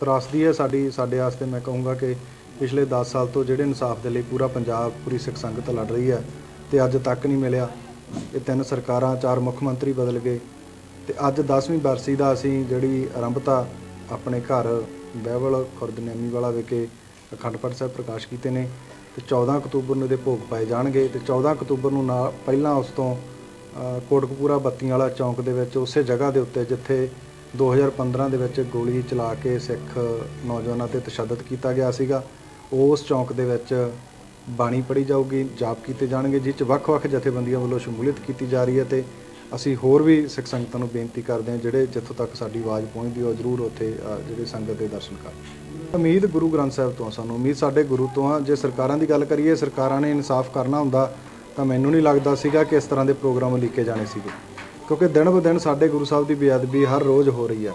ਤਰਾਸਦੀ ਹੈ ਸਾਡੀ ਸਾਡੇ ਵਾਸਤੇ ਮੈਂ ਕਹੂੰਗਾ ਕਿ ਪਿਛਲੇ 10 ਸਾਲ ਤੋਂ ਜਿਹੜੇ ਇਨਸਾਫ ਦੇ ਲਈ ਪੂਰਾ ਪੰਜਾਬ ਪੂਰੀ ਸਿੱਖ ਸੰਗਤ ਲੜ ਰਹੀ ਹੈ ਤੇ ਅੱਜ ਤੱਕ ਨਹੀਂ ਮਿਲਿਆ। ਇਹ ਤਿੰਨ ਸਰਕਾਰਾਂ ਚਾਰ ਮੁੱਖ ਮੰਤਰੀ ਬਦਲ ਗਏ ਤੇ ਅੱਜ 10ਵੀਂ ਬਰਸੀ ਦਾ ਅਸੀਂ ਜਿਹੜੀ ਆਰੰਭਤਾ ਆਪਣੇ ਘਰ ਬਹਿਵਲ ਖੁਰਦ ਨੈਮੀ ਵਾਲਾ ਵਿਖੇ ਅਖੰਡ ਪਾਠ ਸਾਹਿਬ ਪ੍ਰਕਾਸ਼ ਕੀਤੇ ਨੇ ਤੇ 14 ਅਕਤੂਬਰ ਨੂੰ ਇਹਦੇ ਭੋਗ ਪਾਏ ਜਾਣਗੇ ਤੇ 14 ਅਕਤੂਬਰ ਨੂੰ ਨਾਲ ਪਹਿਲਾਂ ਉਸ ਤੋਂ ਅ, ਕੋਟਕਪੂਰਾ ਬੱਤੀਆਂ ਵਾਲਾ ਚੌਂਕ ਦੇ ਵਿੱਚ ਉਸੇ ਜਗ੍ਹਾ ਦੇ ਉੱਤੇ ਜਿੱਥੇ 2015 ਦੇ ਵਿੱਚ ਗੋਲੀ ਚਲਾ ਕੇ ਸਿੱਖ ਨੌਜਵਾਨਾਂ ਤੇ ਤਸ਼ੱਦਦ ਕੀਤਾ ਗਿਆ ਸੀਗਾ। ਉਸ ਚੌਂਕ ਦੇ ਵਿੱਚ ਬਾਣੀ ਪੜ੍ਹੀ ਜਾਊਗੀ, ਜਾਪ ਕੀਤੇ ਜਾਣਗੇ ਜਿਸ 'ਚ ਵੱਖ-ਵੱਖ ਜਥੇਬੰਦੀਆਂ ਵੱਲੋਂ ਸ਼ਮੂਲੀਅਤ ਕੀਤੀ ਜਾ ਰਹੀ ਹੈ ਤੇ ਅਸੀਂ ਹੋਰ ਵੀ ਸਿੱਖ ਸੰਗਤਾਂ ਨੂੰ ਬੇਨਤੀ ਕਰਦੇ ਹਾਂ, ਜਿਹੜੇ ਜਿੱਥੋਂ ਤੱਕ ਸਾਡੀ ਆਵਾਜ਼ ਪਹੁੰਚਦੀ ਹੋ ਜ਼ਰੂਰ ਉੱਥੇ ਜਿਹੜੇ ਸੰਗਤ ਦੇ ਦਰਸ਼ਨ ਕਰਨ ਉਮੀਦ ਗੁਰੂ ਗ੍ਰੰਥ ਸਾਹਿਬ ਤੋਂ ਸਾਨੂੰ, ਉਮੀਦ ਸਾਡੇ ਗੁਰੂ ਤੋਂ ਆ। ਜੇ ਸਰਕਾਰਾਂ ਦੀ ਗੱਲ ਕਰੀਏ, ਸਰਕਾਰਾਂ ਨੇ ਇਨਸਾਫ ਕਰਨਾ ਹੁੰਦਾ, ਤਾਂ ਮੈਨੂੰ ਨਹੀਂ ਲੱਗਦਾ ਸੀਗਾ ਕਿ ਇਸ ਤਰ੍ਹਾਂ ਦੇ ਪ੍ਰੋਗਰਾਮ ਲਿਖੇ ਜਾਣੇ ਸੀਗੇ। ਕਿਉਂਕਿ ਦਿਨ ਬ ਦਿਨ ਸਾਡੇ ਗੁਰੂ ਸਾਹਿਬ ਦੀ ਬੇਅਦਬੀ ਹਰ ਰੋਜ਼ ਹੋ ਰਹੀ ਆ।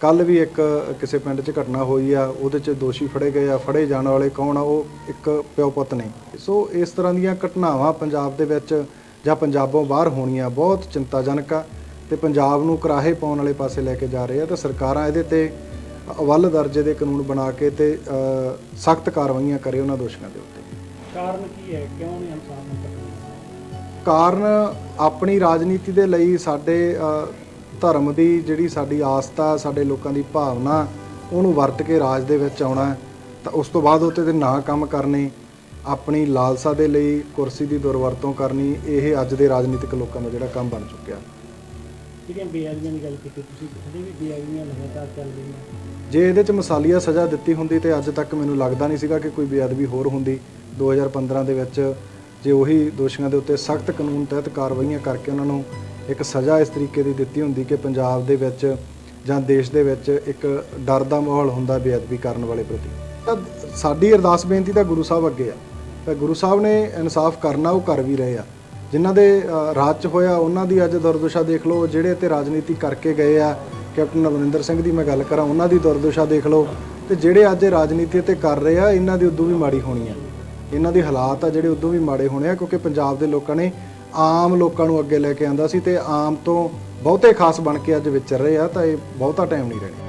ਕੱਲ ਵੀ ਇੱਕ ਕਿਸੇ ਪਿੰਡ 'ਚ ਘਟਨਾ ਹੋਈ ਆ, ਉਹਦੇ 'ਚ ਦੋਸ਼ੀ ਫੜੇ ਗਏ ਆ, ਫੜੇ ਜਾਣ ਵਾਲੇ ਕੌਣ ਆ, ਉਹ ਇੱਕ ਪਿਓ ਪੁੱਤ ਨੇ। ਸੋ ਇਸ ਤਰ੍ਹਾਂ ਦੀਆਂ ਘਟਨਾਵਾਂ ਪੰਜਾਬ ਦੇ ਵਿੱਚ ਜਾਂ ਪੰਜਾਬੋਂ ਬਾਹਰ ਹੋਣੀਆਂ ਬਹੁਤ ਚਿੰਤਾਜਨਕ ਆ ਤੇ ਪੰਜਾਬ ਨੂੰ ਕਰਾਹੇ ਪਾਉਣ ਵਾਲੇ ਪਾਸੇ ਲੈ ਕੇ ਜਾ ਰਹੇ ਆ ਤੇ ਸਰਕਾਰਾਂ ਇਹਦੇ ਤੇ ਅਵਲ ਦਰਜੇ ਦੇ ਕਾਨੂੰਨ ਬਣਾ ਕੇ ਤੇ ਸਖਤ ਕਾਰਵਾਈਆਂ ਕਰੇ ਉਹਨਾਂ ਦੋਸ਼ੀਆਂ ਦੇ ਉੱਤੇ। ਕਾਰਨ ਕੀ ਹੈ? ਕਿਉਂ ਨਹੀਂ ਇਨਸਾਫ ਨਹੀਂ ਕਰਨਾ ਆਪਣੀ ਰਾਜਨੀਤੀ ਦੇ ਲਈ ਸਾਡੇ ਧਰਮ ਦੀ ਜਿਹੜੀ ਸਾਡੀ ਆਸਥਾ ਸਾਡੇ ਲੋਕਾਂ ਦੀ ਭਾਵਨਾ ਉਹਨੂੰ ਵਰਤ ਕੇ ਰਾਜ ਦੇ ਵਿੱਚ ਆਉਣਾ ਤਾਂ ਉਸ ਤੋਂ ਬਾਅਦ ਉੱਤੇ ਤੇ ਨਾ ਕੰਮ ਕਰਨੇ ਆਪਣੀ ਲਾਲਸਾ ਦੇ ਲਈ ਕੁਰਸੀ ਦੀ ਦੁਰਵਰਤੋਂ ਕਰਨੀ ਇਹ ਅੱਜ ਦੇ ਰਾਜਨੀਤਿਕ ਲੋਕਾਂ ਦਾ ਜਿਹੜਾ ਕੰਮ ਬਣ ਚੁੱਕਿਆ। ਜਿਹੜੀਆਂ ਬੇਅਦਬੀਆਂ ਦੀ ਗੱਲ ਕੀਤੀ ਤੁਸੀਂ ਹਜੇ ਵੀ ਬੇਅਦਬੀਆਂ ਲਗਾਤਾਰ ਚੱਲ ਰਹੀਆਂ। ਜੇ ਇਹਦੇ ਚ ਮਸਾਲੀਆ ਸਜ਼ਾ ਦਿੱਤੀ ਹੁੰਦੀ ਤੇ ਅੱਜ ਤੱਕ ਮੈਨੂੰ ਲੱਗਦਾ ਨਹੀਂ ਸੀਗਾ ਕਿ ਕੋਈ ਬੇਅਦਬੀ ਹੋਰ ਹੁੰਦੀ। 2015 ਦੇ ਵਿੱਚ ਜੇ ਉਹੀ ਦੋਸ਼ੀਆਂ ਦੇ ਉੱਤੇ ਸਖਤ ਕਾਨੂੰਨ ਤਹਿਤ ਕਾਰਵਾਈਆਂ ਕਰਕੇ ਉਹਨਾਂ ਨੂੰ ਇੱਕ ਸਜ਼ਾ ਇਸ ਤਰੀਕੇ ਦੀ ਦਿੱਤੀ ਹੁੰਦੀ ਕਿ ਪੰਜਾਬ ਦੇ ਵਿੱਚ ਜਾਂ ਦੇਸ਼ ਦੇ ਵਿੱਚ ਇੱਕ ਡਰ ਦਾ ਮਾਹੌਲ ਹੁੰਦਾ ਬੇਅਦਬੀ ਕਰਨ ਵਾਲੇ ਪ੍ਰਤੀ। ਤਾਂ ਸਾਡੀ ਅਰਦਾਸ ਬੇਨਤੀ ਤਾਂ ਗੁਰੂ ਸਾਹਿਬ ਅੱਗੇ ਆ। ਤਾਂ ਗੁਰੂ ਸਾਹਿਬ ਨੇ ਇਨਸਾਫ ਕਰਨਾ, ਉਹ ਕਰ ਵੀ ਰਹੇ ਆ। ਜਿਨ੍ਹਾਂ ਦੇ ਰਾਜ 'ਚ ਹੋਇਆ, ਉਹਨਾਂ ਦੀ ਅੱਜ ਦੁਰਦਸ਼ਾ ਦੇਖ ਲਓ, ਜਿਹੜੇ ਤੇ ਰਾਜਨੀਤੀ ਕਰਕੇ ਗਏ ਆ, ਕੈਪਟਨ ਅਮਰਿੰਦਰ ਸਿੰਘ ਦੀ ਮੈਂ ਗੱਲ ਕਰਾਂ, ਉਹਨਾਂ ਦੀ ਦੁਰਦਸ਼ਾ ਦੇਖ ਲਓ, ਤੇ ਜਿਹੜੇ ਅੱਜ ਰਾਜਨੀਤੀ ਤੇ ਕਰ ਰਹੇ ਆ, ਇਹਨਾਂ ਦੀ ਉਦੋਂ ਵੀ ਮਾੜੀ ਹੋਣੀ ਆ। ਇਹਨਾਂ ਦੇ ਹਾਲਾਤ ਆ ਜਿਹੜੇ ਉਦੋਂ ਵੀ ਮਾੜੇ ਹੋਣੇ ਆ, ਕਿਉਂਕਿ ਪੰਜਾਬ ਦੇ ਲੋਕਾਂ ਨੇ ਆਮ ਲੋਕਾਂ ਨੂੰ ਅੱਗੇ ਲੈ ਕੇ ਆਂਦਾ ਸੀ ਤੇ ਆਮ ਤੋਂ ਬਹੁਤੇ ਖਾਸ ਬਣ ਕੇ ਅੱਜ ਵਿਚਰ ਰਹੇ ਆ, ਤਾਂ ਇਹ ਬਹੁਤਾ ਟਾਈਮ ਨਹੀਂ ਰਹਿਣਾ।